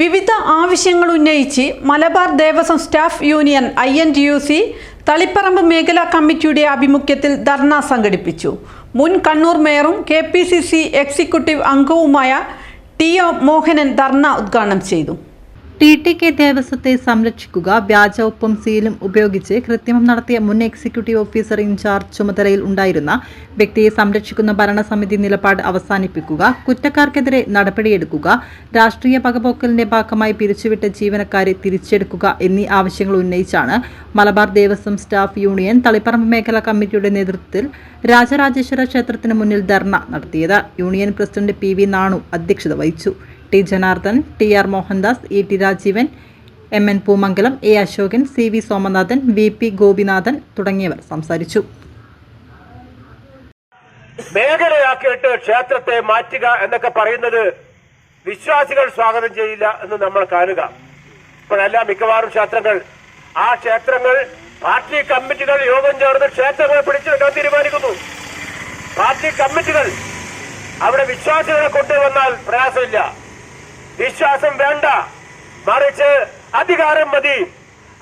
വിവിധ ആവശ്യങ്ങൾ ഉന്നയിച്ച് Malabar Devaswom staff union I N T U C Taliparamba മേഖലാ കമ്മിറ്റിയുടെ ആഭിമുഖ്യത്തിൽ ധർണ സംഘടിപ്പിച്ചു. മുൻ Kannur മേയറും K P C C executive അംഗവുമായ ടി ഒ മോഹനൻ ധർണ ഉദ്ഘാടനം ചെയ്തു. ടി ടി കെ ദേവസ്വത്തെ സംരക്ഷിക്കുക വ്യാജ ഒപ്പം സീലും ഉപയോഗിച്ച് കൃത്രിമം നടത്തിയ മുൻ എക്സിക്യൂട്ടീവ് ഓഫീസർ ഇൻചാർജ് ചുമതലയിൽ ഉണ്ടായിരുന്ന വ്യക്തിയെ സംരക്ഷിക്കുന്ന ഭരണസമിതി നിലപാട് അവസാനിപ്പിക്കുക കുറ്റക്കാർക്കെതിരെ നടപടിയെടുക്കുക രാഷ്ട്രീയ പകപോക്കലിന്റെ ഭാഗമായി പിരിച്ചുവിട്ട ജീവനക്കാരെ തിരിച്ചെടുക്കുക എന്നീ ആവശ്യങ്ങൾ ഉന്നയിച്ചാണ് മലബാർ ദേവസ്വം സ്റ്റാഫ് യൂണിയൻ തളിപ്പറമ്പ് മേഖലാ കമ്മിറ്റിയുടെ നേതൃത്വത്തിൽ രാജരാജേശ്വര ക്ഷേത്രത്തിന് മുന്നിൽ ധർണ നടത്തിയത്. Union president P V Nanu അധ്യക്ഷത വഹിച്ചു. T Janardhan T R Mohandas E T Rajeevan M N Poomangalam A Ashokan C V Somanathan V P Gopinathan തുടങ്ങിയവർ സംസാരിച്ചു. മേഖലയാക്കിയിട്ട് ക്ഷേത്രത്തെ മാറ്റുക എന്നൊക്കെ പറയുന്നത് വിശ്വാസികൾ സ്വാഗതം ചെയ്യില്ല എന്ന് നമ്മൾ കാണുക. ഇപ്പോഴെല്ലാം മിക്കവാറും ക്ഷേത്രങ്ങൾ ആ ക്ഷേത്രങ്ങൾ പാർട്ടി കമ്മിറ്റികൾ യോഗം ചേർന്ന് ക്ഷേത്രങ്ങൾ പിടിച്ചെടുക്കാൻ തീരുമാനിക്കുന്നു. പാർട്ടി കമ്മിറ്റികൾ അവിടെ വിശ്വാസികളെ കൊണ്ടുവന്നാൽ പ്രയാസമില്ല. വിശ്വാസം വേണ്ട. മറിച്ച് അധികാരം മതി.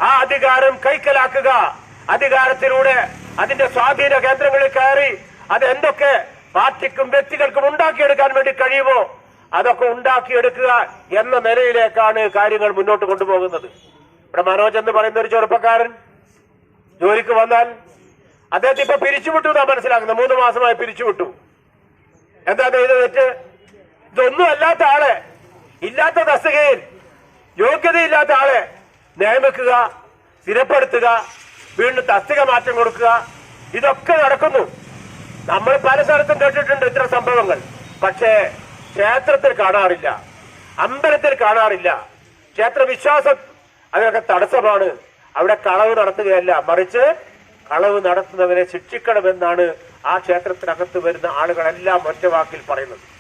ആ അധികാരം കൈക്കലാക്കുക. അധികാരത്തിലൂടെ അതിന്റെ സ്വാധീന കേന്ദ്രങ്ങളിൽ കയറി അത് എന്തൊക്കെ പാർട്ടിക്കും വ്യക്തികൾക്കും ഉണ്ടാക്കിയെടുക്കാൻ വേണ്ടി കഴിയുമോ അതൊക്കെ ഉണ്ടാക്കിയെടുക്കുക എന്ന നിലയിലേക്കാണ് കാര്യങ്ങൾ മുന്നോട്ട് കൊണ്ടുപോകുന്നത്. ഇവിടെ മനോജ് എന്ന് പറയുന്ന ഒരു ചെറുപ്പക്കാരൻ ജോലിക്ക് വന്നാൽ അദ്ദേഹത്തെ ഇപ്പൊ പിരിച്ചുവിട്ടു എന്നാ മനസ്സിലാക്കുന്നത്. മൂന്ന് മാസമായി പിരിച്ചുവിട്ടു. എന്താ ചെയ്ത തെറ്റ്? ഇതൊന്നും അല്ലാത്ത ആളെ. ഇല്ലാത്ത തസ്തികയിൽ യോഗ്യതയില്ലാത്ത ആളെ നിയമിക്കുക സ്ഥിരപ്പെടുത്തുക വീണ്ടും തസ്തിക മാറ്റം കൊടുക്കുക. ഇതൊക്കെ നടക്കുന്നു. നമ്മൾ പല സ്ഥലത്തും കേട്ടിട്ടുണ്ട് ഇത്തരം സംഭവങ്ങൾ. പക്ഷേ ക്ഷേത്രത്തിൽ കാണാറില്ല. അമ്പലത്തിൽ കാണാറില്ല. ക്ഷേത്ര വിശ്വാസം അതിനൊക്കെ തടസ്സമാണ്. അവിടെ കളവ് നടത്തുകയല്ല. മറിച്ച് കളവ് നടത്തുന്നവരെ ശിക്ഷിക്കണമെന്നാണ് ആ ക്ഷേത്രത്തിനകത്ത് വരുന്ന ആളുകളെല്ലാം ഒറ്റവാക്കിൽ പറയുന്നത്.